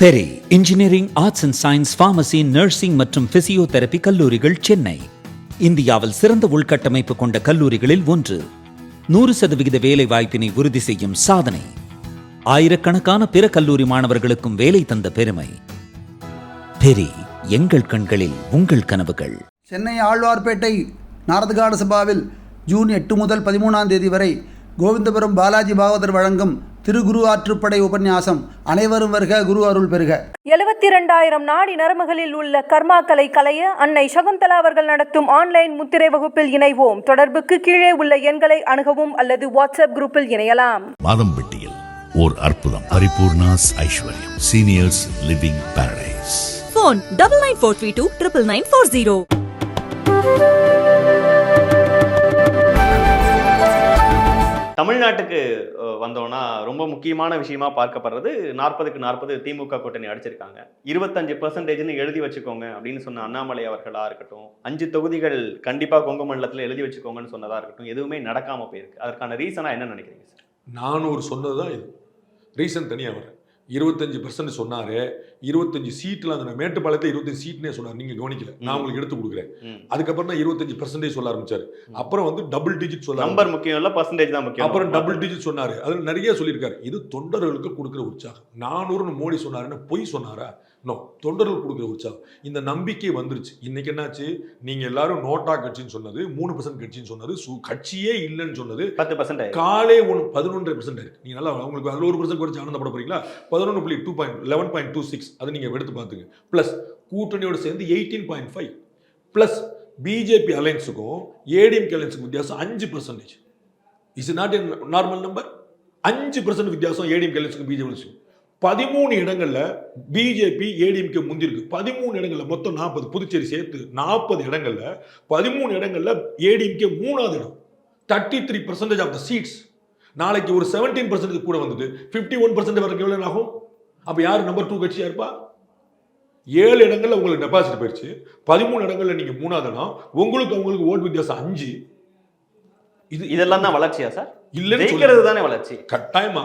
Peri engineering arts and science pharmacy nursing மற்றும் physiotherapy கல்லூரிகள் சென்னை. இந்தியாவில் சிறந்த உள்கட்டமைப்பு கொண்ட கல்லூரிகளில் ஒன்று. நூறு சதவிகித வேலை வாய்ப்பினை உறுதி செய்யும் சாதனை. ஆயிரக்கணக்கான பிற கல்லூரி மாணவர்களுக்கும் வேலை தந்த பெருமை. பெரி எங்கள் கண்களில் உங்கள் கனவுகள். சென்னை ஆழ்வார்பேட்டை நாரதகாட சபாவில் ஜூன் எட்டு முதல் பதிமூணாம் தேதி வரை கோவிந்தபுரம் பாலாஜி பாகவதர் வழங்கும் திருகுரு ஆற்றுப்படை உபன்யாசம். அனைவரும் வருக குரு அருள் பெறுக எழுபத்தி இரண்டாயிரம் நாடி நரம்புகளில் உள்ள கர்மாக்களை களைய அன்னை சகுந்தலா அவர்கள் நடத்தும் ஆன்லைன் முத்திரை வகுப்பில் இணைவோம். தொடர்புக்கு கீழே உள்ள எண்களை அணுகவும் அல்லது வாட்ஸ்அப் குரூப்பில் இணையலாம். மாதம்பட்டியில் ஓர் அற்புதம். Paripoorna's Aishwaryam. Seniors living paradise phone double nine four three two triple nine four zero. தமிழ்நாட்டுக்கு வந்தோன்னா வந்தோம்னா ரொம்ப முக்கியமான விஷயமா பார்க்கப்படுறது நாற்பதுக்கு நாற்பது திமுக கூட்டணி அடிச்சிருக்காங்க. இருபத்தஞ்சு பெர்சன்டேஜ்னு எழுதி வச்சுக்கோங்க அப்படின்னு சொன்ன அண்ணாமலை அவர்களா இருக்கட்டும் அஞ்சு தொகுதிகள் கண்டிப்பாக கொங்கு மண்டலத்தில் எழுதி வச்சுக்கோங்கன்னு சொன்னதாக இருக்கட்டும் எதுவுமே நடக்காமல் போயிருக்கு. அதற்கான ரீசனாக என்ன நினைக்கிறீங்க சார் நானூறு சொன்னது தான் இது. ரீசன் தனியாக வரேன் இருபத்தஞ்சு பர்சன்ட் சொன்னார் இருபத்தஞ்சு சீட்டில் அந்த மேட்டுப்பாளையத்தை இருபத்தஞ்சு சீட்னே சொன்னார். நீங்கள் கவனிக்கல. நான் உங்களுக்கு எடுத்து கொடுக்குறேன். அதுக்கப்புறம் தான் இருபத்தஞ்சு பர்சன்டேஜ் சொல்ல ஆரம்பிச்சார். அப்புறம் வந்து டபுள் டிஜிட் சொல்ல நம்பர் முக்கியம் இல்ல பர்சன்டேஜ் தான் முக்கியம். அப்புறம் டபுள் டிஜிட் சொன்னாரு. அதில் நிறைய சொல்லியிருக்காரு. இது தொண்டர்களுக்கு கொடுக்குற உற்சாகம். நானூறுன்னு மோடி சொன்னாருன்னு பொய் சொன்னாரா? நோ தொண்டர்கள் கொடுக்குற உற்சாகம். இந்த நம்பிக்கை வந்துருச்சு. இன்னைக்கு என்னாச்சு? நீங்க எல்லாரும் நோட்டா கட்சின்னு சொன்னது மூணு பர்சன்ட் கட்சின்னு சொன்னது சு- கட்சியே இல்லைன்னு சொன்னது. பத்து பர்சன்ட் காலே ஒன்று பதினொன்றரை பர்சன்ட் இருக்கு நீங்க நல்லா உங்களுக்கு அதில் ஒரு பர்சன்ட் குறைச்சு ஆனந்தப்பட போறீங்களா? பதினொன்று புள்ளி two point eleven point two six அதை நீங்கள் எடுத்து பார்த்துங்க. ப்ளஸ் கூட்டணியோட சேர்ந்து eighteen point five plus BJP அலையன்ஸுக்கும் ADMK அலையன்ஸுக்கும் வித்தியாசம் அஞ்சு percentage is not an normal number அஞ்சு பர்சன்ட் வித்தியாசம் ஏடிஎம்கே அலையன்ஸுக்கும் பிஜேபி அலையன்ஸுக்கும் பதிமூணு இடங்கள்ல பிஜேபி ஏடிஎம்கே முந்திருக்கு. பதிமூணு இடங்கள்ல மொத்தம் நாற்பது புதுச்சேரி சேர்த்து நாற்பது இடங்கள்ல பதிமூணு இடங்கள்ல ஏடிஎம்கே மூணாவது இடம். Thirty three percentage of the seats நாளைக்கு ஒரு செவன்டீன் பர்சன்டேஜ் கூட வந்தது ஃபிஃப்டி ஒன் பர்சன்ட் வரைக்கும் எவ்வளோ ஆகும் அப்போ யார் நம்பர் டூ கட்சியா இருப்பா? ஏழு இடங்கள்ல உங்களுக்கு டெபாசிட் போயிடுச்சு பதிமூணு இடங்கள்ல நீங்க மூணாவது இடம். உங்களுக்கு உங்களுக்கு ஓட்டு வித்தியாசம் அஞ்சு. இது இதெல்லாம் தான் வளர்ச்சியா சார்? சொல்ல தானே வளர்ச்சி? கட்டாயமா.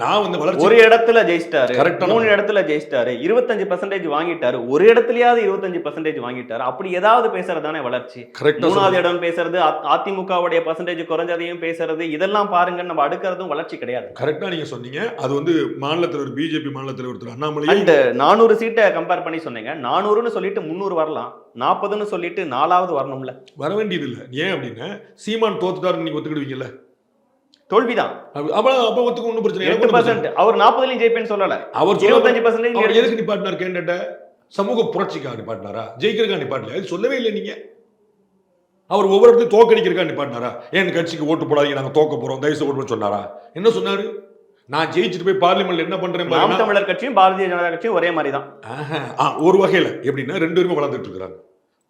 நான் வந்து வளர்ச்சி ஒரு இடத்துல ஜெயிச்சிட்டாரு ஆன மூணு. இடத்துல ஜெயிச்சிட்டாரு இருபத்தஞ்சு பர்சன்டேஜ் வாங்கிட்டாரு ஒரு இடத்துலயாவது இருபத்தஞ்சு பர்சன்டேஜ் வாங்கிட்டாரு. அப்படி ஏதாவது பேசுறது தானே வளர்ச்சி கரெக்டா மூணாவது இடம் பேசுறது அதிமுகவுடைய பர்சன்டேஜ் குறைஞ்சதையும் பேசுறது இதெல்லாம் பாருங்க நம்ம அடுக்கிறதும் வளர்ச்சி கிடையாது. கரெக்டா நீங்க சொன்னீங்க. அது வந்து மாநில தலைவர் பிஜேபி மாநில தலைவர் திரு அண்ணாமலை அண்ட் நானூறு சீட்டை கம்பேர் பண்ணி சொன்னீங்க. நானூறுன்னு சொல்லிட்டு முந்நூறு வரலாம். நாற்பதுன்னு சொல்லிட்டு நாலாவது வரணும்ல. வர வேண்டியது இல்லை ஏன் அப்படின்னா சீமான் தோத்துட்டாருன்னு நீங்க ஒத்துக்கிடுவீங்கல்ல. தோல்விதான். அப்ப ஒத்துக்க ஒன்றும் பிரச்சனை. எட்டு பர்சன்ட் அவர் நாற்பதுலயும் ஜெயிப்பேன்னு சொல்லல. அவர் இருபத்தஞ்சு பர்சன்டேஜ் எதுக்கு நிப்பாட்டினார் கேண்டட்ட? சமூக புரட்சிக்காக நிப்பாட்டினாரா? ஜெயிக்கிறதுக்காக நிப்பாட்டல சொல்லவே இல்லை நீங்க. அவர் ஒவ்வொரு இடத்தையும் தோக்கடிக்கிறதுக்காக நிப்பாட்டினாரா? என் கட்சிக்கு ஓட்டு போடாதீங்க நாங்க தோக்க போறோம் தயவுசெய்து ஓட்டு சொன்னாரா? என்ன சொன்னாரு? நான் ஜெயிச்சுட்டு போய் பார்லிமெண்ட்ல என்ன பண்றேன் நாம். தமிழர் கட்சியும் பாரதிய ஜனதா கட்சியும் ஒரே மாதிரி தான் ஒரு வகையில. எப்படின்னா ரெண்டு பேருமே வளர்ந்துட்டு இருக்கிறாங்க.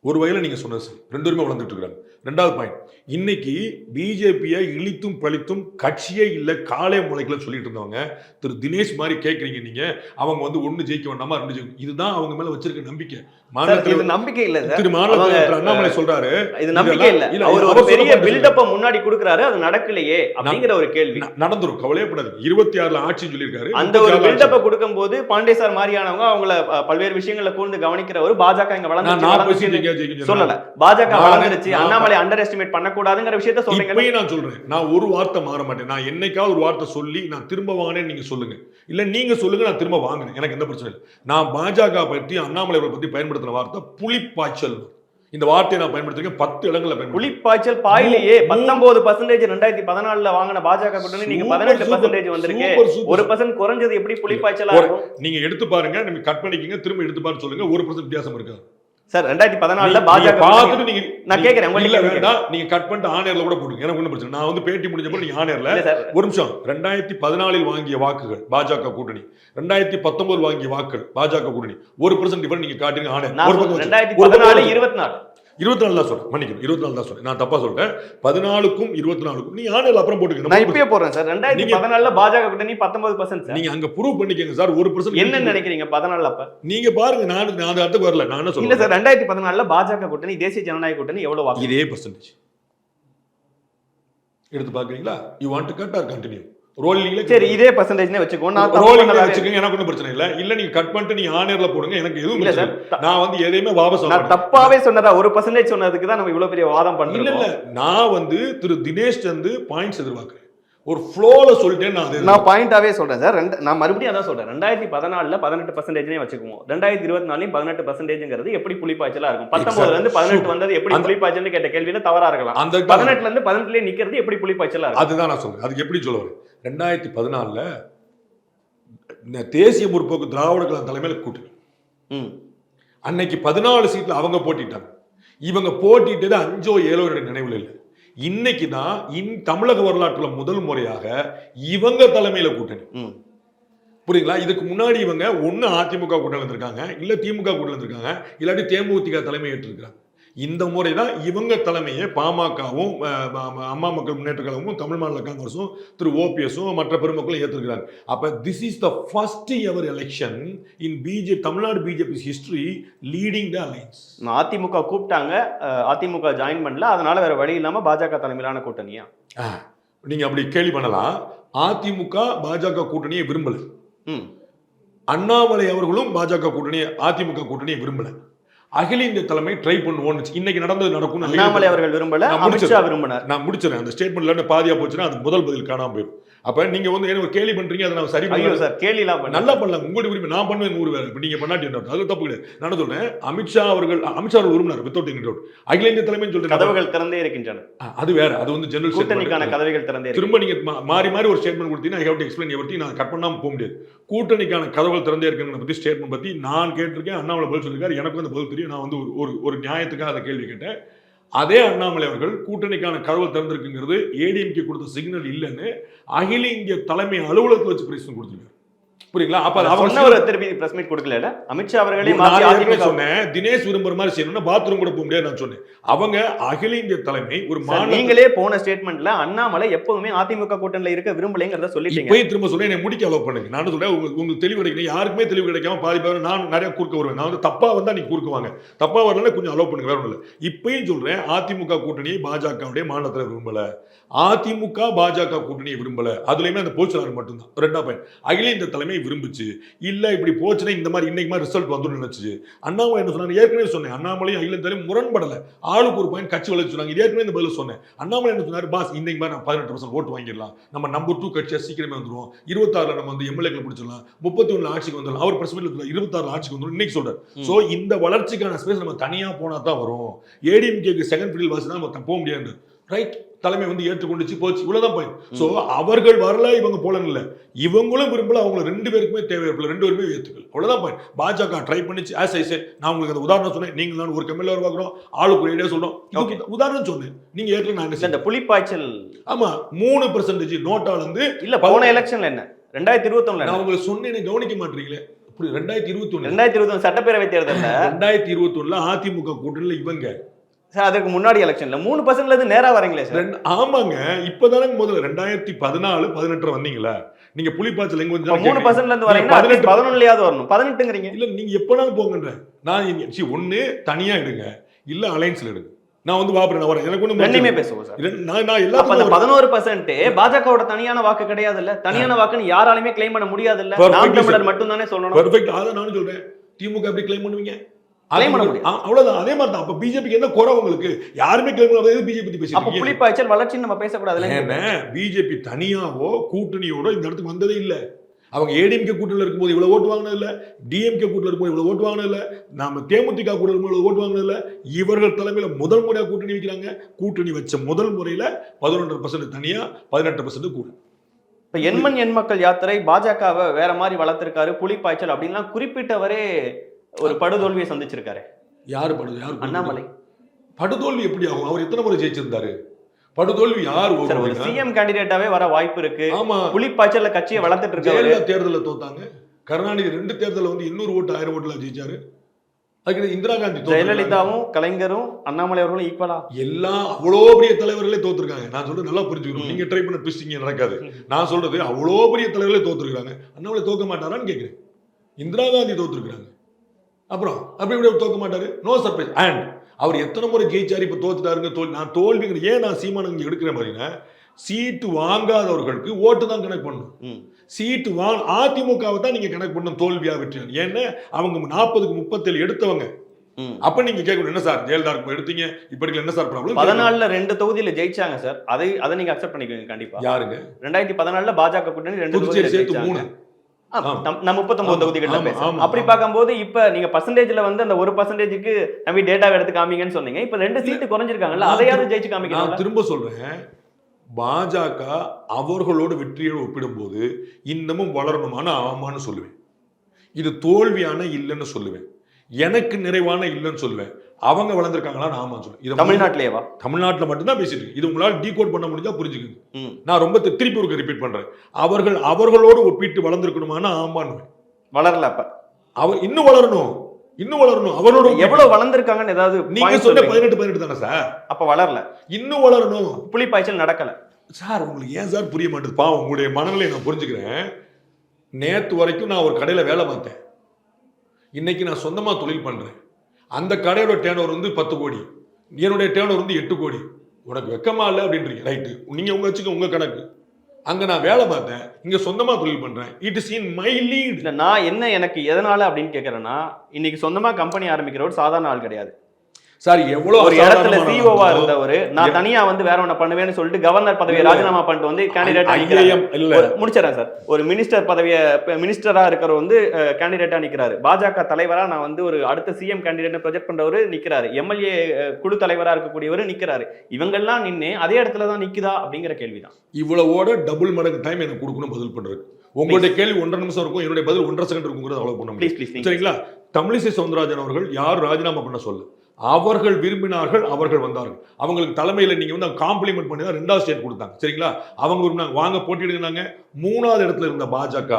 ஒரு வகையில நீங்க சொன்னது சரி. ரெண்டு பேருமே வளர்ந்துட்டு இருக்கிறாங்க. ரெண்டாவது பாயிண்ட் இன்னைக்கு பிஜேபியை இழித்தும் பழித்தும் கட்சியே இல்லை காலே முளைக்கல சொல்லிட்டு இருந்தவங்க திரு தினேஷ் மாதிரி கேட்குறீங்க நீங்க அவங்க வந்து ஒண்ணு ஜெயிக்க வேண்டாமா ரெண்டு ஜெயிக்க இதுதான் அவங்க மேல வச்சிருக்க நம்பிக்கை. மாநிலத்தில் நம்பிக்கை இல்ல திரு மாநில அண்ணாமலை சொல்றாரு. இது நம்பிக்கை இல்ல. அவர் ஒரு பெரிய பில்டப்ப முன்னாடி கொடுக்கறாரு அது நடக்கலையே அப்படிங்கிற ஒரு கேள்வி. நடந்துரும் கவலையப்படாது இருபத்தி ஆறுல ஆட்சின்னு சொல்லியிருக்காரு. அந்த ஒரு 36 ஆட்சி. பில்டப்ப கொடுக்கும்போது பாண்டே சார் மாதிரியானவங்க அவங்கள பல்வேறு விஷயங்களை கூர்ந்து கவனிக்கிற ஒரு பாஜக இங்க நான் சொல்லல. பாஜக வளர்ந்துருச்சு அண்ணாமலை அண்டர் எஸ்டிமேட் பண்ணக்கூடாதுங்கிற விஷயத்த சொல்றீங்க நான் சொல்றேன். நான் ஒரு வார்த்தை மாற மாட்டேன். நான் என்னைக்காவது ஒரு வார்த்தை சொல்லி நான் திரும்ப வாங்கினேன்னு நீங்க சொல்லுங்க. இல்ல நீங்க சொல்லுங்க நான் திரும்ப வாங்கினேன் எனக்கு எந்த பிரச்சனை இல்லை. நான் பாஜக பற்றி அண்ணாமலை பத்தி பயன்படுத்தின வார்த்தை புலிப்பாய்ச்சல். இந்த வார்த்தையை நான் பயன்படுத்திருக்கேன். பத்து இடங்கள்ல பயன்படுத்தி புலிப்பாய்ச்சல் பாயிலேயே பத்தொன்பது பர்சன்டேஜ் ரெண்டாயிரத்தி பதினாலுல வாங்கின பாஜக கூட்டணி நீங்க பதினெட்டு பர்சன்டேஜ் வந்திருக்கு. ஒரு பர்சன்ட் குறைஞ்சது எப்படி புலிப்பாய்ச்சலா நீங்க எடுத்து பாருங்க. நீங்க கட் பண்ணிக்கங்க. திரும்ப எடுத்து பாருங்க சொல்லுங்க. ஒரு பர்சன்ட் வித்தியாசம் இருக்கா? சார் ரெண்டாயிரத்தி பதினாலுல பாஜக பார்த்துட்டு நீங்க நான் கேட்கிறேன், உங்களுக்கு. வேண்டாம். நீங்க கட் பண்ணிட்டு ஆனேர்ல கூட போடுங்க எனக்கு ஒன்றும் பிரச்சனை நான் வந்து பேட்டி முடிஞ்சப்போ நீங்க சார். ஒரு நிமிஷம். ரெண்டாயிரத்தி பதினாலில் வாங்கிய வாக்குகள் பாஜக கூட்டணி. ரெண்டாயிரத்தி பத்தொன்பது வாங்கிய வாக்குகள் பாஜக கூட்டணி. ஒரு பர்சன்ட் டிஃபரன் நீங்க காட்டுங்க வச்சு. ரெண்டாயிரத்தி பதினாலு. இருபத்தி நாலு. இருபத்தி நாலு தான் சொல்றேன். மன்னிக்கணும். இருபத்தி நாலு தான் சொல்றேன். நான் தப்பா சொல்றேன். பதினாலுக்கும் இருபத்தி நாலுக்கும் நீ ஆனேர்ல அப்புறம் போட்டுக்க நான் இப்பயே போடுறேன் சார். ரெண்டாயிரத்தி பதினாலுல பாஜக கூட்டணி பத்தொன்பது பர்சன்ட் நீங்க அங்க ப்ரூவ் பண்ணிக்கங்க சார். ஒரு பர்சன்ட் என்ன நினைக்கிறீங்க பதினாலுல அப்ப? நீங்க பாருங்க. நான் நான் இடத்துக்கு வரல. நான் என்ன இல்ல சொல்றேன் சார். ரெண்டாயிரத்தி பதினாலுல பாஜக கூட்டணி தேசிய ஜனநாயக கூட்டணி எவ்வளவு இதே பர்சன்டேஜ் எடுத்து பாக்குறீங்களா you want to cut or continue ரோலிங்ல சரி இதே பர்சன்டேஜ்னே வச்சுக்கோ. நான் ரோலிங்ல வச்சுக்கோங்க எனக்கு ஒன்றும் பிரச்சனை இல்ல. இல்ல நீங்க கட் பண்ணிட்டு நீங்க ஆனர்ல போடுங்க. எனக்கு எதுவும் இல்ல சார். நான் வந்து எதையுமே வாபஸ் நான். தப்பாவே சொன்னதா ஒரு பர்சன்டேஜ் சொன்னதுக்கு தான் நம்ம இவ்வளவு பெரிய வாதம் இல்ல இல்ல. நான் வந்து திரு தினேஷ் வந்து பாயிண்ட்ஸ் எதிர்பார்க்கிறேன். ஒரு ஃப்ளோல சொல்லிட்டேன் நான் நான் பாயிண்டாவே சொல்றேன் சார். ரெண்டு நான் மறுபடியும் அதான் சொல்றேன். ரெண்டாயிரத்தி பதினாலுல பதினெட்டு பர்சன்டேஜ்னே வச்சுக்குவோம். ரெண்டாயிரத்தி இருபத்தி நாலையும் பதினெட்டு பர்சன்டேஜ்ங்கிறது எப்படி புலிப்பாய்ச்சலா இருக்கும்? பத்தொன்பதுல இருந்து பதினெட்டு வந்தது எப்படி புலிப்பாய்ச்சல்னு கேட்ட கேள்வியில தவறா இருக்கலாம். அந்த பதினெட்டுல இருந்து பதினெட்டுலயே நிக்கிறது எப்படி புலிப்பாய்ச்சலா இருக்கும்? அதுதான் நான் சொல்றேன். அதுக்கு எப்படி சொல்ல வரேன்? ரெண்டாயிரத்தி பதினாலுல தேசிய முற்போக்கு திராவிட கழகம் தலைமையில கூட்டணி. ம். அன்னைக்கு பதினாலு சீட்ல அவங்க போட்டிட்டாங்க. இவங்க போட்டிட்டது அஞ்சோ ஏழோ நினைவில் இல்லை. இன்னைக்கு தான் இன் தமிழக வரலாற்றுல முதல் முறையாக இவங்க தலைமையில கூட்டணி. புரியுங்களா? இதுக்கு முன்னாடி இவங்க ஒண்ணு அதிமுக கூட்டணி வந்திருக்காங்க இல்ல திமுக கூட்டணி வந்திருக்காங்க இல்லாட்டி தேமுதிக தலைமை ஏற்றிருக்காங்க இந்த முறை தான் இவங்க தலைமையை பாமகவும் அம்மா மக்கள் முன்னேற்ற கழகமும் தமிழ் மாநில காங்கிரஸும் திரு ஓபிஎஸும் மற்ற பெருமக்களும் ஏற்றிருக்கிறாங்க அப்ப this is the first ever election in BJP Tamil Nadu BJP history leading the alliance ADMK கூப்பிட்டாங்க. அதிமுக ஜாயின் பண்ணல. அதனால வேற வழி இல்லாம பாஜக தலைமையிலான கூட்டணியா? நீங்க அப்படி கேள்வி பண்ணலாம். அதிமுக பாஜக கூட்டணியை விரும்பல. அண்ணாமலை அவர்களும் பாஜக கூட்டணியை அதிமுக கூட்டணியை விரும்பல. அகில இந்திய தலைமை ட்ரை பண்ணுவோம்னு இன்னைக்கு நடந்தது நடக்கும் அண்ணாமலை அவர்கள் விரும்பல நான் முடிச்சிடறேன். அந்த ஸ்டேட்மெண்ட்ல பாதியா போச்சுன்னா அது முதல் பதில் காணாம போயிடும். அப்ப நீங்க வந்து என்ன ஒரு கேள்வி பண்றீங்க? அதை நான் சரி பண்ணல. சார் கேள்விலாம் பண்ண நல்லா பண்ணலாம் உங்களுடைய உரிமை நான் பண்ணுவேன் நூறு இப்ப நீங்க பண்ணாட்டி என்ன? அது தப்பு கிடையாது. நான் சொல்றேன்? அமித்ஷா அவர்கள் அமித்ஷா அவர்கள் விரும்பினார் வித்தவுட் எங்க டவுட் அகில இந்திய தலைமைன்னு சொல்றேன். கதவுகள் திறந்தே இருக்கின்றன. அது வேற. அது வந்து ஜெனரல் கூட்டணிக்கான கதவுகள் திறந்தே திரும்ப நீங்க மாறி மாறி ஒரு ஸ்டேட்மெண்ட் கொடுத்தீங்கன்னா I have to explain everything நான் கட் பண்ணாம போக முடியாது. கூட்டணிக்கான கதவுகள் திறந்தே இருக்குங்கிற பத்தி ஸ்டேட்மெண்ட் பத்தி நான் கேட்டிருக்கேன். அண்ணாமலை பதில் சொல்லியிருக்காரு. எனக்கு வந்து பதில் தெரியும். நான் வந்து ஒரு- ஒரு நியாயத்துக்காக அந்த கேள்வி கேட்டேன். அதே அண்ணாமலை அவர்கள் கூட்டணிக்கான கதவுகள் திறந்திருக்குங்கிறது ஏடிஎம்கே கொடுத்த சிக்னல் இல்லைன்னு அகில இந்திய தலைமை அலுவலகத்தில் வச்சு பிரச்சனை கொடுத்துருக்காரு. புரியுங்களா? அப்ப அவங்க திருப்பி பிரஸ் மீட் கொடுக்கல அமித்ஷா அவர்களே மாத்தி சொன்னேன். தினேஷ் விரும்புற மாதிரி செய்யணும்னா பாத்ரூம் கூட போக முடியாது நான் சொன்னேன். அவங்க அகில இந்திய தலைமை ஒரு நீங்களே போன ஸ்டேட்மெண்ட்ல அண்ணாமலை எப்பவுமே அதிமுக கூட்டணியில இருக்க விரும்பலைங்கிறத சொல்லிட்டீங்க. இப்பயும் திரும்ப சொல்றேன் என்னை முடிக்க அலோவ் பண்ணுங்க. நான் சொல்றேன் உங்களுக்கு உங்களுக்கு தெளிவு கிடைக்கணும். யாருக்குமே தெளிவு கிடைக்காம பாதி பேர் நான் நிறைய குறுக்க வருவேன். நான் வந்து தப்பா வந்தா நீ குறுக்குவாங்க தப்பா வரலன்னா கொஞ்சம் அலோவ் பண்ணுங்க வேற இல்ல இப்பயும் சொல்றேன் அதிமுக கூட்டணியை பாஜகவுடைய மாநிலத்தில் விரும்பல. அதிமுக பாஜக கூட்டணியை விரும்பல. அதுலயுமே அந்த போச்சுனார் மட்டும்தான். ரெண்டா பையன் அகில இந்த தலைமை விரும்புச்சு. இல்ல இப்படி போச்சுன்னா இந்த மாதிரி இன்னைக்கு மாதிரி ரிசல்ட் வந்துடும் நினைச்சு அண்ணாமலை என்ன சொன்னாங்க ஏற்கனவே சொன்னேன். அண்ணாமலை அகில தலைமை முரண்படல. ஆளுக்கு ஒரு பாயிண்ட் கட்சி வளர்ச்சி சொன்னாங்க. இது ஏற்கனவே இந்த பதில் சொன்னேன். அண்ணாமலை என்ன சொன்னாரு? பாஸ் இன்னைக்கு மாதிரி நான் பதினெட்டு பர்சன்ட் ஓட்டு வாங்கிடலாம். நம்ம நம்பர் டூ கட்சியா சீக்கிரமே வந்துருவோம். இருபத்தாறுல நம்ம வந்து எம்எல்ஏக்கள் பிடிச்சிடலாம். முப்பத்தி ஒண்ணுல ஆட்சிக்கு வந்துடலாம். அவர் மீட்ல இருபத்தாறு ஆட்சிக்கு வந்துடும் இன்னைக்கு சொல்றாரு. சோ இந்த வளர்ச்சிக்கான ஸ்பேஸ் நம்ம தனியா போனா தான் வரும் ஏடிஎம்கேக்கு செகண்ட் பீரியட் வாசி தான் நம்ம போக முடியாது. ரைட் தலைமை வந்து ஏற்றுக்கொண்டுச்சு போச்சு. இவ்வளவுதான் பாயிண்ட் சோ அவர்கள் வரல இவங்க போலன்னு இல்ல. இவங்களும் விரும்பல அவங்க ரெண்டு பேருக்குமே தேவை ரெண்டு பேருமே ஏத்துக்கல. அவ்வளவுதான் பாயிண்ட் பாஜக ட்ரை பண்ணிச்சு. ஆஸ் ஐ சே நான் உங்களுக்கு அந்த உதாரணம் சொன்னேன். நீங்க நான் ஒரு கம்மியில் உருவாக்குறோம் ஆளுக்கு ஒரு ஐடியா சொல்றோம். உதாரணம் சொன்னேன். நீங்க ஏற்கனவே நான் இந்த? புலிப்பாய்ச்சல். ஆமா மூணு பெர்சன்டேஜ் நோட்டால இருந்து இல்ல போன எலெக்ஷன்ல என்ன? ரெண்டாயிரத்தி இருபத்தி ஒண்ணுல நான் உங்களுக்கு சொன்னேன்னு கவனிக்க மாட்டீங்களே. அப்படி ரெண்டாயிரத்தி இருபத்தி ஒண்ணு ரெண்டாயிரத்தி இருபத்தி சட்டப்பேரவை தேர்தல்ல? ரெண்டாயிரத்தி இருபத்தி ஒண்ணுல அதிமுக கூட்டணியில இவங்க. சார் அதுக்கு முன்னாடி எலெக்ஷன்ல மூணு பர்சன்ட்ல இருந்து நேரா வரீங்களே சார். ஆமாங்க. இப்பதானே முதல்ல ரெண்டாயிரத்தி பதினாலு பதினெட்டு வந்தீங்களா நீங்க புலிப்பாச்சல் எங்க வந்து மூணு பர்சன்ட்ல இருந்து வரீங்கன்னா பதினெட்டு- பதினொன்னுலயாவது வரணும். பதினெட்டுங்கிறீங்க. இல்ல நீங்க எப்பனாலும் போங்கன்ற. நான் see, ஒண்ணு தனியா எடுங்க. இல்ல அலைன்ஸ்ல எடுங்க. நான் வந்து வாப்புறேன் நான் வரேன். எனக்கு ஒண்ணு ரெண்டுமே பேசுவோம் சார். நான் நான் அந்த எல்லாத்துக்கும் பதினோரு பர்சன்ட் பாஜகவோட தனியான வாக்கு கிடையாது இல்ல தனியான வாக்குன்னு யாராலுமே கிளைம் பண்ண முடியாது இல்ல நாம் தமிழர். மட்டும் தானே சொல்லணும். பெர்ஃபெக்ட் அதான் நானும் சொல்றேன். திமுக எப்படி கிளைம் பண்ணுவீங்க? முடியும். ஆ, அவ்வளவுதான். அதே மாதிரி தான் அப்ப பிஜேபிக்கு என்ன குறை உங்களுக்கு? யாருமே கிளைம் பண்ணாத பிஜேபி பத்தி புலிப்பாய்ச்சல் வளர்ச்சின்னு நம்ம பேசக்கூடாதுல்ல ஏன்னா பிஜேபி தனியாவோ கூட்டணியோட இந்த இடத்துக்கு வந்ததே இல்ல. அவங்க ஏடிஎம்கே கூட்டணியில் இருக்கும்போது இவ்வளவு ஓட்டு வாங்கினது இல்ல. டிஎம்கே கூட்டணியில் இருக்கும்போது இவ்வளவு ஓட்டு வாங்கினது இல்ல. நாம தேமுதிக கூட்டணி இவ்வளவு ஓட்டு வாங்கினது இல்ல. இவர்கள் தலைமையில முதல் முறையா கூட்டணி வைக்கிறாங்க. கூட்டணி வச்ச முதல் முறையில பதினொன்றரை பர்சன்ட் தனியா பதினெட்டு பர்சன்ட் கூட. இப்ப எண்மண் எண் மக்கள் யாத்திரை பாஜகவை வேற மாதிரி வளர்த்திருக்காரு புலிப்பாய்ச்சல் அப்படின்லாம் குறிப்பிட்டவரே ஒரு படுதோல்வியை சந்திச்சிருக்காரு. யாரு படுது யாரு? அண்ணாமலை. படுதோல்வி எப்படி ஆகும்? அவர் எத்தனை முறை ஜெயிச்சிருந்தாரு? படுதோல்வி யார் ஒரு? சிஎம் கேண்டிடேட்டாவே வர வாய்ப்பு இருக்கு. ஆமா. புலிப்பாய்ச்சல்ல கட்சியை வளர்த்துட்டு இருக்காரு தேர்தல்ல தோத்தாங்க. கருணாநிதி ரெண்டு தேர்தல்ல வந்து இன்னொரு ஓட்டு ஆயிரம் ஓட்டுல ஜெயிச்சாரு. அதுக்கு இந்திரா காந்தி. ஜெயலலிதாவும் கலைஞரும் அண்ணாமலை அவர்களும் ஈக்குவலா எல்லாம் அவ்வளோ பெரிய தலைவர்களே தோத்துருக்காங்க. நான் சொல்றது நல்லா புரிஞ்சுக்கணும். நீங்க ட்ரை பண்ண ட்விஸ்டிங் நடக்காது. நான் சொல்றது அவ்வளோ பெரிய தலைவர்களே தோத்துருக்காங்க அண்ணாமலை தோக்க மாட்டாரான்னு கேட்கிறேன் இந்திரா காந்தி தோத்துருக்காங்க அப்புறம் அப்படி இப்படி தோக்க மாட்டாரு. நோ சர்ப்ரைஸ் அண்ட் அவர் எத்தனை முறை ஜெயிச்சாரு இப்ப தோத்துட்டாருங்க தோல் நான் தோல்விங்கிற ஏன் நான் சீமானம் இங்க எடுக்கிறேன் பாருங்க. சீட்டு வாங்காதவர்களுக்கு ஓட்டு தான் கணக்கு பண்ணணும். சீட்டு வாங்க அதிமுகவை தான் நீங்க கணக்கு பண்ணணும் தோல்வியா வெற்றியா ஏன்னா அவங்க நாற்பதுக்கு முப்பத்தேழு எடுத்தவங்க. அப்ப நீங்க கேட்கணும் என்ன சார் ஜெயலலிதா எடுத்தீங்க இப்ப எடுக்கல என்ன சார் ப்ராப்ளம் பதினாலுல ரெண்டு தொகுதியில ஜெயிச்சாங்க சார். அதை அதை நீங்க அக்செப்ட் பண்ணிக்கோங்க கண்டிப்பா. யாருங்க? ரெண்டாயிரத்தி பதினாலுல பாஜக கூட்டணி ரெண்டு சேர்த்து. மூணு. ஆ, ஆமா. நம்- நான் முப்பத்தொன்பது ஆமா, அப்படி. பார்க்கும்போது இப்ப நீங்க பர்சன்டேஜ்ல வந்து அந்த ஒரு பர்சன்டேஜுக்கு நம்பி டேட்டா எடுத்து காமிங்கன்னு சொன்னீங்க. இப்ப ரெண்டு சீட்டு குறைஞ்சிருக்காங்கல்ல அதையாவது ஜெயிச்சு காமிக்கணும் திரும்ப சொல்றேன். பாஜக அவர்களோட வெற்றியோடு ஒப்பிடும்போது இன்னமும் வளரணுமான ஆமான்னு சொல்லுவேன். இது தோல்வியான இல்லைன்னு சொல்லுவேன். எனக்கு நிறைவான இல்லைன்னு சொல்லுவேன். அவங்க வளர்ந்துருக்காங்களா ஆமா சொல்லுவேன் இதை தமிழ்நாட்டிலேயேவா தமிழ்நாட்டில் மட்டும்தான் பேசிட்டு. இது உங்களால் டீகோட் பண்ண முடிஞ்சா புரிஞ்சுக்குங்க. நான் ரொம்ப திருப்பி ஒரு ரிப்பீட் பண்றேன். அவர்கள் அவர்களோடு ஒப்பிட்டு வளர்ந்துருக்கணுமான ஆமான்னு வளரல அப்ப. அவர் இன்னும் வளரணும். இன்னும் வளரணும். அவரோட. எவ்வளவு வளர்ந்திருக்காங்கன்னு ஏதாவது நீங்க சொன்ன? பதினெட்டு பதினெட்டு தானே சார்? அப்ப வளரல. இன்னும் வளரணும். புலி பாய்ச்சல் நடக்கல. சார் உங்களுக்கு ஏன் சார் புரிய மாட்டேது? பாவம் உங்களுடைய மனநிலையை நான் புரிஞ்சுக்கிறேன். நேத்து வரைக்கும் நான் ஒரு கடையில வேலை பார்த்தேன். இன்னைக்கு நான் சொந்தமா தொழில் பண்றேன். அந்த கடையோட டேர்ன் வந்து பத்து கோடி. என்னுடைய டேர்ன் வந்து எட்டு கோடி. உனக்கு வெக்கமா இல்லை அப்படின்றீங்க. ரைட்டு நீங்கள் உங்கள் வச்சுக்க உங்கள் கணக்கு. அங்கே நான் வேலை பார்த்தேன். இங்கே சொந்தமாக தொழில் பண்ணுறேன் it is in my lead நான் என்ன எனக்கு எதனால் அப்படின்னு கேட்குறேன்னா இன்னைக்கு சொந்தமாக கம்பெனி ஆரம்பிக்கிற ஒரு சாதாரண ஆள் கிடையாது. சார் எவ்வளவு ஒரு இடத்துல சிஓவா ஆளோ, இருந்தவர் நான் தனியா வந்து வேற ஒண்ணு பண்ணுவேன்னு சொல்லிட்டு கவர்னர் பதவியை. ராஜினாமா பண்ணிட்டு வந்து கேண்டிடேட் முடிச்சிடறேன் சார். ஒரு மினிஸ்டர் பதவியை மினிஸ்டரா இருக்கிறவர் வந்து கேண்டிடேட்டா நிக்கிறாரு. பாஜக தலைவரா நான் வந்து ஒரு அடுத்த சிஎம் கேண்டிடேட் ப்ரொஜெக்ட் பண்றவரு நிக்கிறாரு. எம்எல்ஏ குழு தலைவரா இருக்கக்கூடியவர் நிக்கிறாரு. இவங்கெல்லாம் நின்னு அதே இடத்துல தான் நிக்குதா அப்படிங்கிற கேள்விதான். இவ்வளவோட டபுள் மடங்கு டைம் எனக்கு கொடுக்கணும் பதில் பண்றது உங்களுடைய கேள்வி ஒன்றரை நிமிஷம் இருக்கும். என்னுடைய பதில் ஒன்றரை செகண்ட் இருக்குங்கிறது அவ்வளவு பண்ண சரிங்களா? தமிழிசை சவுந்தரராஜன் அவர்கள் யார் ராஜினாமா பண்ண சொல்ல? அவர்கள் விரும்பினார்கள் அவர்கள் வந்தார்கள். அவங்களுக்கு தலைமையில் நீங்கள் வந்து காம்ப்ளிமெண்ட் பண்ணி தான் ரெண்டாவது ஸ்டேட் கொடுத்தாங்க. சரிங்களா? அவங்க விரும்பினாங்க. வாங்க போட்டியிடுனாங்க மூணாவது இடத்துல இருந்த பாஜக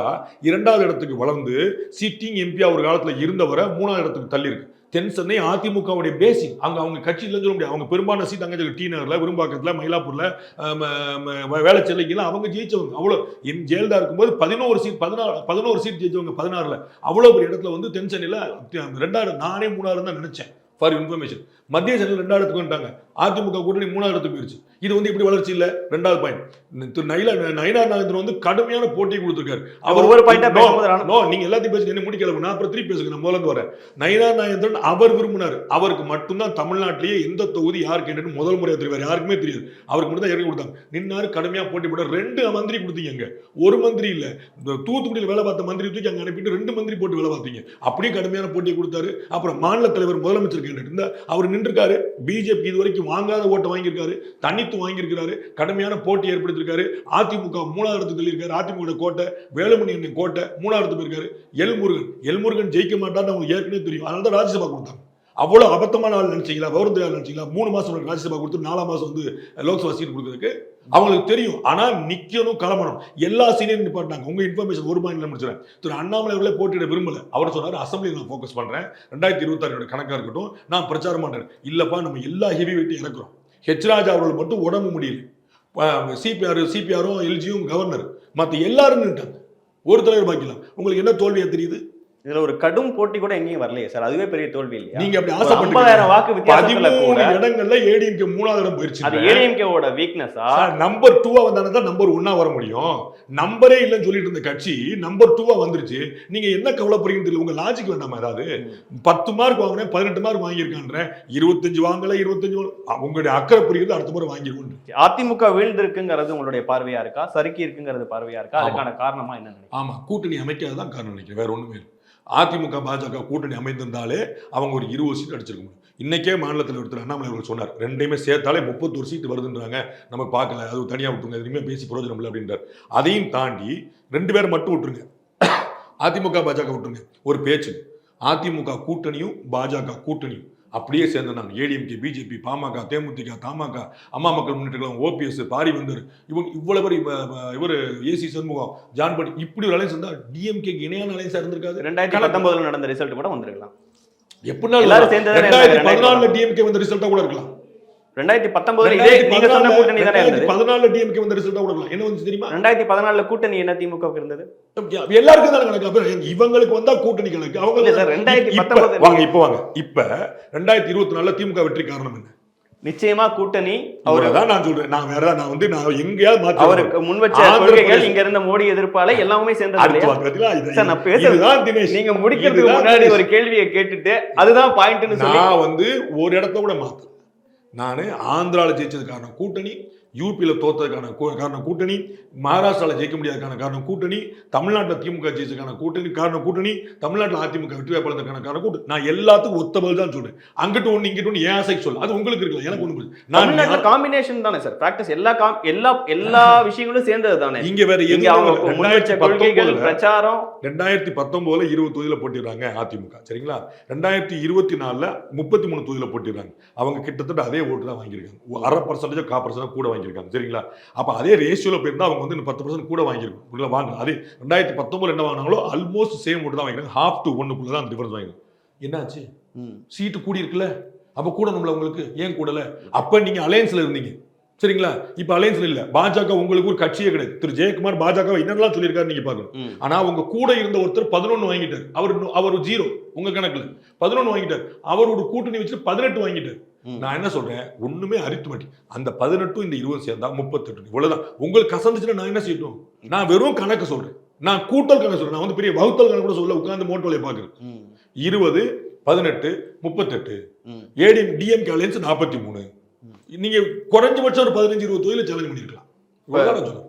இரண்டாவது இடத்துக்கு வளர்ந்து சிட்டிங் எம்பி ஒரு காலத்தில் இருந்தவரை மூணாவது இடத்துக்கு தள்ளி இருக்கு தென் சென்னை அதிமுகவுடைய பேசிக் அங்கே அவங்க கட்சியிலேருந்து சொல்ல முடியாது. அவங்க பெரும்பாலான சீட் அங்கே டி நகரில் விரும்பாக்கத்தில் மயிலாப்பூரில் அஹ், அவங்க ஜெயிச்சவங்க. அவ்வளோ எம் ஜெயலலிதா இருக்கும்போது பதினோரு சீட் பதினாறு பதினோரு சீட் ஜெயிச்சவங்க பதினாறில். அவ்வளோ ஒரு இடத்துல வந்து தென் சென்னையில் ரெண்டாவது நானே மூணாயிரம் தான் நினச்சேன். ஃபார் இன்ஃபர்மேஷன் மத்திய சென்னையில் ரெண்டாவது இடத்துக்கு வந்துட்டாங்க. அதிமுக கூட்டணி மூணாவது இடத்துக்கு போயிருச்சு. இது வந்து இப்படி வளர்ச்சி இல்ல? ரெண்டாவது பாயிண்ட் திரு நயில நயினார் நாகேந்திரன் வந்து கடுமையான போட்டி கொடுத்துருக்காரு. பேசும்போது நானும் no, நீங்க எல்லாத்தையும் பேசுங்க. என்ன முடிக்கல நான் அப்புறம் திருப்பி பேசுங்க. நான் முதல்ல வரேன். நயினார் நாகேந்திரன் அவர் விரும்பினார். அவருக்கு மட்டும்தான் தமிழ்நாட்டிலேயே எந்த தொகுதி யார் கேட்டு முதல் முறையா தெரியும். வேற யாருக்குமே தெரியாது. அவருக்கு மட்டும் தான் இறங்கி கொடுத்தாங்க. நின்னாரு கடுமையா போட்டி போட ரெண்டு மந்திரி கொடுத்தீங்க ஒரு மந்திரி இல்ல. தூத்துக்குடியில் வேலை பார்த்த மந்திரி தூக்கி அங்க அனுப்பிட்டு ரெண்டு மந்திரி போட்டு வேலை பார்த்தீங்க. அப்படியே கடுமையான போட்டியை கொடுத்தாரு. அப்புறம் மாநில தலைவர் முதலமைச்சர் கேட்டுட்டு இருந்தா அவர் நின்றுருக்காரு. பிஜேபி இது வரைக்கும் வாங்காத ஓட்டை வாங்கியிருக்காரு. தனித்து வாங்கியிருக்கிறாரு. கடுமையான போட்டி ஏற்படுத்தியிருக்காரு. அதிமுக மூணாவது இடத்துக்கு தள்ளியிருக்காரு. அதிமுக கோட்டை வேலுமணி அண்ணன் கோட்டை மூணாவது போயிருக்காரு. எல்முருகன் எல்முருகன் ஜெயிக்க மாட்டான்னு அவங்களுக்கு ஏற்கனவே தெரியும். அதனால தான் ராஜ்யசபா கொடுத்தாங்க. அவ்வளவு அபத்தமான ஆள் நினைச்சீங்களா? கௌரவ நினைச்சீங்களா? மூணு மாசம் ராஜ்யசபா கொடுத்து நாலாம் மாசம் வந்து லோக்சபா சீட் கொடுக்கறதுக்கு. அவங்களுக்கு தெரியும். ஆனால் நிக்கணும் கிளம்பணும். எல்லா சீனியர் நிப்பாட்டாங்க உங்க இன்ஃபர்மேஷன் ஒரு பாயிண்ட்ல முடிச்சிடறேன். திரு அண்ணாமலை அவர்களே போட்டியிட விரும்பல. அவர் சொன்னாரு அசம்பிளி நான் ஃபோக்கஸ் பண்றேன். ரெண்டாயிரத்தி இருபத்தாறு கணக்காக இருக்கட்டும். நான் பிரச்சாரம் பண்றேன். இல்லப்பா நம்ம எல்லா ஹெவி வெயிட்டையும் இறக்குறோம். ஹெச் ராஜா அவர்கள் மட்டும் உடம்பு முடியல. சிபிஆர் சிபிஆரும் எல்ஜியும் கவர்னர் மற்ற எல்லாரும் நின்ட்டாங்க ஒரு தலைவர் பாக்கலாம் உங்களுக்கு என்ன தோல்வியா தெரியுது? இதுல ஒரு கடும் போட்டி கூட எங்கேயும் வரலையே சார். அதுவே பெரிய தோல்வி இல்லையா? நீங்க அப்படி ஆசைப்பட்டு 50000 வாக்கு வித்தியாசத்துல கூட இடங்கள்ல ஏடிஎம்கே மூணாவது இடம் போயிருச்சு அது ஏடிஎம்கேவோட வீக்னஸா நம்பர் டூவா வந்தானே தான் நம்பர் ஒன்னா வர முடியும். நம்பரே இல்லைன்னு சொல்லிட்டு இருந்த கட்சி நம்பர் டூவா வந்துருச்சு. நீங்க என்ன கவலைப்படுறீங்கன்னு தெரியல. உங்க லாஜிக் வேண்டாமா ஏதாவது? பத்து மார்க் வாங்கினேன் பதினெட்டு மார்க் வாங்கியிருக்கான்றேன். இருபத்தஞ்சு வாங்கல இருபத்தஞ்சு. உங்களுடைய அக்கறை புரியுது அடுத்த முறை வாங்கிடுவோம். அதிமுக வீழ்ந்திருக்குங்கிறது உங்களுடைய பார்வையா இருக்கா? சறுக்கி இருக்குங்கிறது பார்வையா இருக்கா. அதுக்கான காரணமா என்ன ஆமா கூட்டணி அமைக்காததான் காரணம் நினைக்கிறேன். வேற ஒண்ணுமே இல்லை. அதிமுக பாஜக கூட்டணி அமைந்திருந்தாலே அவங்க ஒரு இருபது சீட் அடிச்சிருக்க முடியும். இன்னைக்கே மாநிலத்தில் ஒருத்தர் அண்ணாமலை அவர்கள் சொன்னார் ரெண்டையுமே சேர்த்தாலே முப்பத்தொரு சீட்டு வருதுன்றாங்க. நம்ம பார்க்கல அது தனியாக விட்டுருங்க எதுவுமே பேசி பிரயோஜனம் இல்லை அப்படின்றார். அதையும் தாண்டி ரெண்டு பேரை மட்டும் விட்டுருங்க. அதிமுக பாஜக விட்டுருங்க. ஒரு பேச்சு. அதிமுக கூட்டணியும் பாஜக கூட்டணியும். அப்படியே சேர்ந்தாங்க ஏடிஎம்கே பிஜேபி பாமக தேமுதிக தமாக அம்மா மக்கள் முன்னேற்ற ஓபிஎஸ் பாரிவந்தர் இவங்க இவ்வளவு பேர் இவர் ஏசி சண்முகம் ஜான் பட் இப்படி ஒரு அலைன்ஸ் இருந்தா டிஎம்கே இணையான அலைன்ஸா இருந்திருக்காது? ரெண்டாயிரத்தி பத்தொன்பதுல நடந்த ரிசல்ட் கூட வந்திருக்கலாம். எப்படினாலும் எல்லாரும் சேர்ந்து தானே ரெண்டாயிரத்தி பதினாலுல டிஎம்கே வந்த ரிசல்ட்டா கூட இருக்கலாம். ரெண்டாயிரத்தி பத்தொன்பதுல இதே நீங்க சொன்ன கூட்டணி தானே இருந்தது. பதினாலுல டிஎம்கே வந்த என்ன வந்து தெரியுமா? ரெண்டாயிரத்தி பதினாலுல கூட்டணி என்ன திமுகவுக்கு இருந்தது? எல்லாருக்கும் தானே கணக்கு. அப்புறம் இவங்களுக்கு வந்தா கூட்டணி கணக்கு இல்ல அவங்க சார் ரெண்டாயிரத்தி பத்தொன்பது வாங்க இப்ப வாங்க. இப்ப ரெண்டாயிரத்தி இருபத்தி நாலுல திமுக வெற்றி காரணம் என்ன? நிச்சயமா கூட்டணி அவரு அவரதான் நான் சொல்றேன். நான் வேற நான் வந்து நான் எங்கேயாவது மாத்தி அவருக்கு முன் வச்ச கொள்கைகள் இங்க இருந்த மோடி எதிர்ப்பால எல்லாமே சேர்ந்தது அடுத்து இல்லையா? பார்த்தீங்களா? இது- சார் நான் பேசுறது இதுதான் தினேஷ். நீங்க முடிக்கிறதுக்கு முன்னாடி. ஒரு கேள்வியை கேட்டுட்டு அதுதான் பாயிண்ட்னு சொல்லி நான் வந்து ஒரு இடத்த கூட மாத்தல. நான் ஆந்திராவில் ஜெயிச்சது காரணம் கூட்டணி யூபியில தோத்ததுக்கான காரணம் கூட்டணி மகாராஷ்டிரால ஜெயிக்க முடியாததுக்கான காரணம் கூட்டணி தமிழ்நாட்டில் திமுக ஜெயிச்சதுக்கான கூட்டணி காரணம் கூட்டணி தமிழ்நாட்டில் அதிமுக வெற்றி வாய்ப்பாளருக்கான காரணம் கூட்டணி. நான் எல்லாத்துக்கும் ஒத்த பதில் தான் சொல்றேன். அங்கிட்டு ஒண்ணு இங்கிட்டு ஒண்ணு ஏன் ஆசைக்கு சொல்ல. அது உங்களுக்கு இருக்குல்ல எனக்கு புரியுது. நான் காம்பினேஷன் தானே சார் பிராக்டிஸ் எல்லா com- எல்லா எல்லா விஷயங்களும் சேர்ந்தது தானே? இங்க வேற எதுவும் அவங்க பிரச்சாரம். ரெண்டாயிரத்தி பத்தொன்பதுல இருபது தொகுதியில போட்டிடுறாங்க அதிமுக. சரிங்களா? ரெண்டாயிரத்தி இருபத்தி நாலுல முப்பத்தி மூணு தொகுதியில போட்டிடுறாங்க. அவங்க கிட்டத்தட்ட அதே ஓட்டு தான் வாங்கியிருக்காங்க. அரை பர்சன்டேஜ் கா பர்சன்ட் கூட வாங்கியிருக்காங்க சரிங்களா? அப்ப அதே ரேஷியோல போயிருந்தா அவங்க வந்து பத்து பர்சன்ட் கூட வாங்கியிருக்கும். உள்ள வாங்க அதே ரெண்டாயிரத்தி பத்தொன்பதுல என்ன வாங்கினாங்களோ ஆல்மோஸ்ட் சேம் ஓட்டு தான் வாங்கிருக்காங்க ஹாஃப் டு ஒன்னுக்குள்ள தான் டிஃபரன்ஸ் வாங்கிருக்காங்க என்னாச்சு? சீட்டு கூடி இருக்குல்ல? அப்ப கூடணும்ல உங்களுக்கு ஏன் கூடல? அப்ப நீங்க அலையன்ஸ்ல இருந்தீங்க. சரிங்களா? இப்ப அலையன்ஸ்ல இல்ல. பாஜக உங்களுக்கு ஒரு கட்சியே கிடையாது. திரு. ஜெயக்குமார் பாஜக என்னெல்லாம் சொல்லியிருக்காரு நீங்க பாக்கணும் ம். ஆனா உங்க கூட இருந்த ஒருத்தர் பதினொன்னு வாங்கிட்டார். அவர் அவர் ஜீரோ உங்க கணக்குல. பதினொன்னு வாங்கிட்டார். அவரோட கூட்டணி வச்சு பதினெட்டு வாங்கிட்டார். நான் என்ன சொல்றேன்? ஒண்ணுமே அரித்மெட்டிக் அந்த பதினெட்டும் இந்த இருபது சேர்ந்தா முப்பத்தெட்டு இவ்வளவுதான். உங்களுக்கு கசந்துச்சுன்னா நான் என்ன செய்யட்டும்? நான் வெறும் கணக்கு சொல்றேன். நான் கூட்டல் கணக்கு சொல்றேன். நான் வந்து பெரிய வகுத்தல் கணக்கு கூட சொல்ல உட்கார்ந்து மோட்டோலையை பாக்குறேன் ம். இருபது பதினெட்டு முப்பத்தெட்டு. ஏடிஎம் டிஎம்கே அலையன்ஸ் நாற்பத்தி மூணு நீங்க குறைஞ்சபட்சம் ஒரு பதினஞ்சு இருபது தொழில சேலஞ்ச் பண்ணிருக்கலாம்.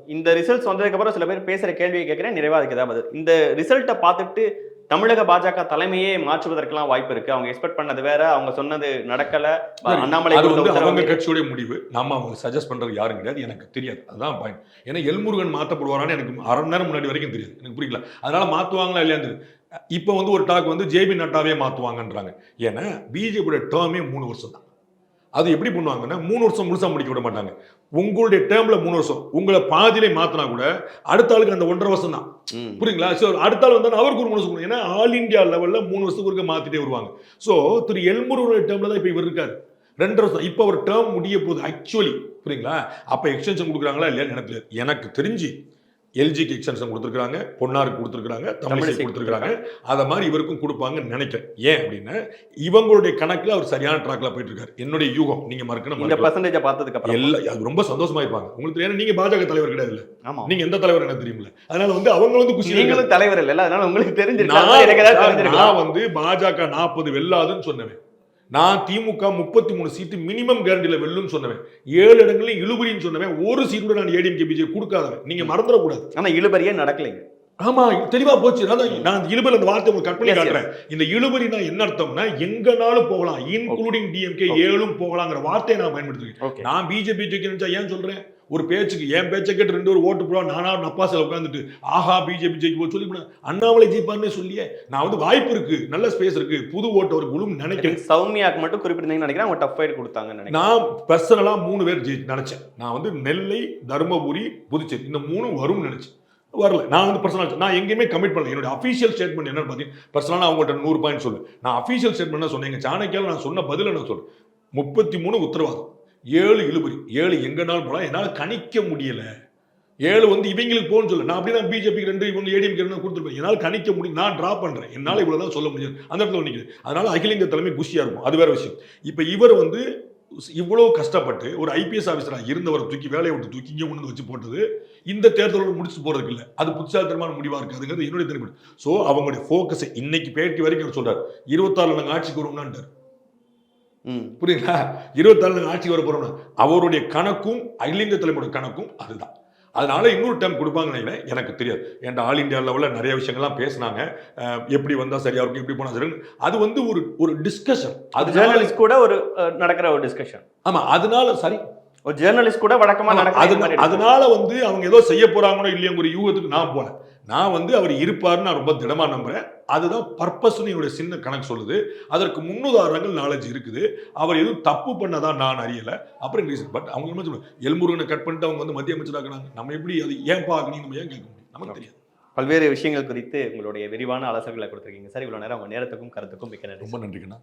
இந்த ரிசல்ட்ஸ் வந்ததுக்கு அப்புறம் சில பேர் பேசுற கேள்வியை கேட்கிறேன் நிறைவா அதுக்கு ஏதாவது. இந்த ரிசல்ட்டை பார்த்துட்டு தமிழக பாஜக தலைமையே மாற்றுவதற்கெல்லாம் வாய்ப்பு இருக்கு. அவங்க எக்ஸ்பெக்ட் பண்ணது வேற அவங்க சொன்னது நடக்கல. அண்ணாமலை அவங்க கட்சியுடைய முடிவு. நம்ம அவங்க சஜஸ்ட் பண்றது யாரும் கிடையாது. எனக்கு தெரியாது. அதான் பாயிண்ட் ஏன்னா எல்முருகன் மாத்தப்படுவாரான்னு எனக்கு அரை மணி நேரம் முன்னாடி வரைக்கும் தெரியாது. எனக்கு புரியல. அதனால மாத்துவாங்களா இல்லையா தெரியாது இப்போ வந்து ஒரு டாக் வந்து ஜேபி நட்டாவே மாத்துவாங்கன்றாங்க. ஏன்னா பிஜேபியோட டேர்மே மூணு வருஷம் தான் அது எப்படி பண்ணுவாங்கன்னா மூணு வருஷம் முழுசா முடிக்க விட மாட்டாங்க. உங்களுடைய டேர்ம்ல மூணு வருஷம். உங்களை பாதியிலே மாத்தினா கூட அடுத்த ஆளுக்கு அந்த ஒன்றரை வருஷம் தான். புரியுங்களா? ஸோ அடுத்த ஆள் வந்தா அவருக்கு ஒரு மூணு வருஷம். ஏன்னா ஆல் இந்தியா லெவல்ல மூணு வருஷத்துக்கு ஒருக்க மாத்திட்டே வருவாங்க. ஸோ திரு எல்முருகனுடைய டேர்ம்ல தான் இப்போ இவர் இருக்காரு. ரெண்டு வருஷம். இப்போ அவர் டேர்ம் முடிய போகுது ஆக்சுவலி புரியுங்களா? அப்போ எக்ஸ்டென்ஷன் கொடுக்குறாங்களா இல்லையா எனக்கு. எனக்கு தெரிஞ்சு எல்ஜிக்கு எக்ஸ்டென்ஷன் கொடுத்துருக்காங்க பொன்னாருக்கு கொடுத்துருக்காங்க தமிழிசை கொடுத்துருக்காங்க அதை மாதிரி இவருக்கும் கொடுப்பாங்கன்னு நினைக்கிறேன். ஏன் அப்படின்னா இவங்களுடைய கணக்குல அவர் சரியான ட்ராக்ல போயிட்டு இருக்காரு. என்னுடைய யூகம் நீங்க மறுக்கணும் இந்த. பர்சன்டேஜை பார்த்ததுக்கு அப்புறம் எல்லா அது ரொம்ப சந்தோஷமா இருப்பாங்க உங்களுக்கு தெரியும் நீங்க பாஜக தலைவர் கிடையாது ஆமா. நீங்க எந்த தலைவர் எனக்கு தெரியுமில்ல அதனால வந்து அவங்க வந்து குஷி நீங்களும் தலைவர் இல்ல அதனால உங்களுக்கு தெரிஞ்சிருக்கலாம் நான் வந்து பாஜக நாற்பது வெல்லாதுன்னு சொன்னவன். நான் திமுக முப்பத்தி மூணு சீட்டு மினிமம் கேரண்டில வெல்லுன்னு சொன்னவன். ஏழு இடங்களையும் இழுபறின்னு சொன்னவன் ஒரு சீட் கூட நான் ஏடிஎம்கே பிஜே கொடுக்காதவன். நீங்க மறந்துடக்கூடாது. ஆனா இழுபறியே நடக்கலைங்க. ஆமா தெளிவா போச்சு. நான் நான் அந்த வார்த்தை உங்களுக்கு yes. காட்டுறேன். இந்த இழுபறினா என்ன அர்த்தம்னா எங்கனாலும் போகலாம். Including DMK. ஏழும் போகலாங்கிற வார்த்தையை நான் பயன்படுத்துறேன் ஓகே நான் பிஜேபி ஜெயிக்கணும் ஏன் சொல்றேன்? ஒரு பேச்சுக்கு என் பேச்சை கேட்டு ரெண்டு ஒரு ஓட்டு போடுவா நானா நப்பாசில் உட்காந்துட்டு ஆஹா பிஜேபி ஜெயிக்க போய் சொல்லி அண்ணாமலை ஜெயிப்பார்னே சொல்லியே. நான் வந்து வாய்ப்பு இருக்கு நல்ல ஸ்பேஸ் இருக்கு புது ஓட்டு அவருக்கு விழும் நினைக்கிறேன். சௌமியாக்கு மட்டும் குறிப்பிட்டிருந்தீங்கன்னு நினைக்கிறேன் அவங்க டஃப் ஃபைட் நினைக்கிறேன். நான் பர்சனலா மூணு பேர் ஜெயி நினைச்சேன். நான் வந்து நெல்லை தருமபுரி புதுச்சேரி இந்த மூணு வரும்னு நினைச்சேன். வரல. நான் வந்து பர்சனல் நான் எங்கேயுமே கமிட் பண்ணல. என்னோட அஃபீஷியல் ஸ்டேட்மெண்ட் என்னன்னு பார்த்தீங்கன்னா பர்சனலாக அவங்கள்ட்ட நூறு பாயிண்ட் சொல்லுவேன் நான் அஃபீஷியல் ஸ்டேட்மெண்ட் சொன்னேன். எங்கள் சாணக்கியால நான் சொன்ன பதில நான் சொல்றேன். முப்பத்தி மூணு உத்தரவாதம். ஏழு இழுபறி. ஏழு எங்கேனாலும் போகலாம் என்னால் கணிக்க முடியலை. ஏழு வந்து இவங்களுக்கு போகணும்னு சொல்ல நான் அப்படி தான் பிஜேபிக்கு ரெண்டு இவங்க ஏடிஎம்க்கு ரெண்டு கொடுத்துருப்பேன். என்னால் கணிக்க முடியும் நான் ட்ரா பண்ணுறேன் என்னால் இவ்வளோ தான் சொல்ல முடியாது. அந்த இடத்துல நிற்கிறேன் அதனால் அகில இந்திய தலைமை குஷியாக இருக்கும். அது வேற விஷயம். இப்போ இவர் வந்து இவ்வளோ கஷ்டப்பட்டு ஒரு ஐபிஎஸ் ஆஃபீஸராக இருந்தவரை தூக்கி வேலையை விட்டு தூக்கி இங்கே கொண்டு வச்சு போட்டது இந்த தேர்தலோட முடிச்சு போகிறதுக்கு இல்லை. அது புத்திசாலித்தனமான முடிவாக இருக்காதுங்கிறது என்னுடைய தெரிவு ஸோ அவங்களுடைய ஃபோக்கஸை இன்னைக்கு பேட்டி வரைக்கும் அவர் இருபத்தாறு நாங்கள் ஆட்சிக்கு வருவோம்னான்ட்டார். புரியுங்களா இருபத்தாறு நாங்கள் ஆட்சிக்கு வர போறோம்னா. அவருடைய கணக்கும் அகில இந்திய தலைமுறை கணக்கும் அதுதான். அதனால இன்னொரு டைம் கொடுப்பாங்கன்னு எனக்கு தெரியாது. ஏன்டா ஆல் இந்தியா லெவலில் நிறைய விஷயங்கள்லாம் பேசினாங்க. எப்படி வந்தா சரியா இருக்கும் எப்படி போனா சரி அது வந்து ஒரு ஒரு டிஸ்கஷன் அது ஜேர்னலிஸ்ட் கூட ஒரு நடக்கிற ஒரு டிஸ்கஷன் ஆமா அதனால சரி. ஒரு ஜேர்னலிஸ்ட் கூட வழக்கமா ஆமா, நடக்கிற அது- மாதிரி இருக்கு. அதனால வந்து அவங்க ஏதோ செய்ய போறாங்களோ இல்லையோங்கிற ஒரு யூகத்துக்கு நான் போல. நான் வந்து அவர் இருப்பாருன்னு நான் ரொம்ப திடமா நம்புறேன். அதுதான் பர்பஸ்னு என்னுடைய சின்ன கணக்கு சொல்லுது. அதற்கு முன்னுதாரணங்கள் நாலேஜ் இருக்குது. அவர் எதுவும் தப்பு பண்ணதான் நான் அறியல. அப்புறம் ரீசன் பட் அவங்க என்ன சொல்லுவாங்க? எல்முருகனை கட் பண்ணிட்டு அவங்க வந்து மத்திய அமைச்சராக்குனாங்க நம்ம எப்படி அது ஏன் பார்க்கணும் நம்ம ஏன் கேட்க முடியும்? நமக்கு தெரியாது. பல்வேறு விஷயங்கள் குறித்து உங்களுடைய விரிவான ஆலோசனைகளை கொடுத்துருக்கீங்க. சார் இவ்வளவு நேரம் உங்க நேரத்துக்கும் கருத்துக்கும் மிக்க நன்றி ரொம்ப நன்றிங்கண்ணா.